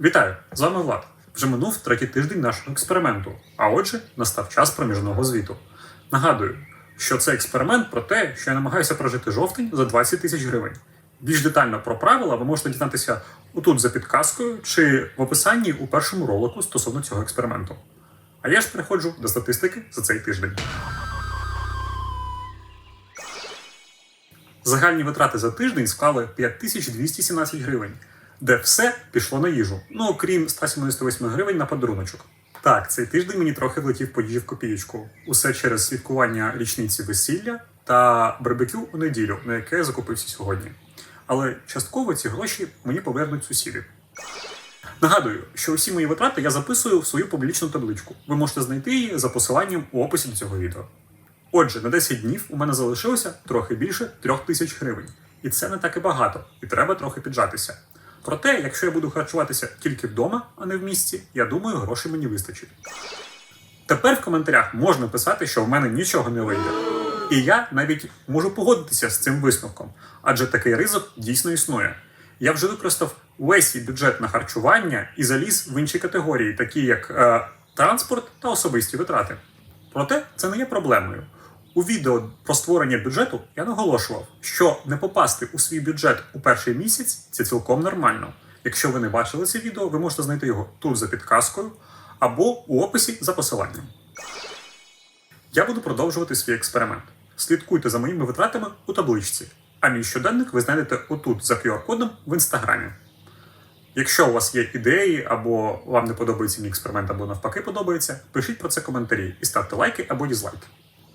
Вітаю! З вами Влад. Вже минув третій тиждень нашого експерименту, а отже, настав час проміжного звіту. Нагадую, що це експеримент про те, що я намагаюся прожити жовтень за 20 тисяч гривень. Більш детально про правила ви можете дізнатися отут за підказкою чи в описанні у першому ролику стосовно цього експерименту. А я ж переходжу до статистики за цей тиждень. Загальні витрати за тиждень склали 5217 гривень, де все пішло на їжу, ну окрім 178 гривень на подаруночок. Так, цей тиждень мені трохи влетів по їжі в копієчку. Усе через святкування річниці весілля та барбекю у неділю, на яке я закупився сьогодні. Але частково ці гроші мені повернуть сусіди. Нагадую, що усі мої витрати я записую в свою публічну табличку. Ви можете знайти її за посиланням у описі до цього відео. Отже, на 10 днів у мене залишилося трохи більше трьох тисяч гривень. І це не так і багато, і треба трохи піджатися. Проте, якщо я буду харчуватися тільки вдома, а не в місті, я думаю, грошей мені вистачить. Тепер в коментарях можна писати, що в мене нічого не вийде. І я навіть можу погодитися з цим висновком, адже такий ризик дійсно існує. Я вже використав весь свій бюджет на харчування і заліз в інші категорії, такі як е, транспорт та особисті витрати. Проте це не є проблемою. У відео про створення бюджету я наголошував, що не попасти у свій бюджет у перший місяць це цілком нормально. Якщо ви не бачили це відео, ви можете знайти його тут за підказкою або у описі за посиланням. Я буду продовжувати свій експеримент. Слідкуйте за моїми витратами у табличці, а мій щоденник ви знайдете отут за QR-кодом в інстаграмі. Якщо у вас є ідеї, або вам не подобається мій експеримент, або навпаки подобається, пишіть про це коментарі і ставте лайки або дізлайки.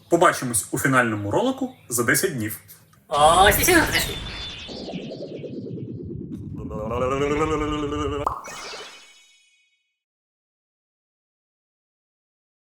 Побачимось у фінальному ролику за 10 днів. Ось і сюди.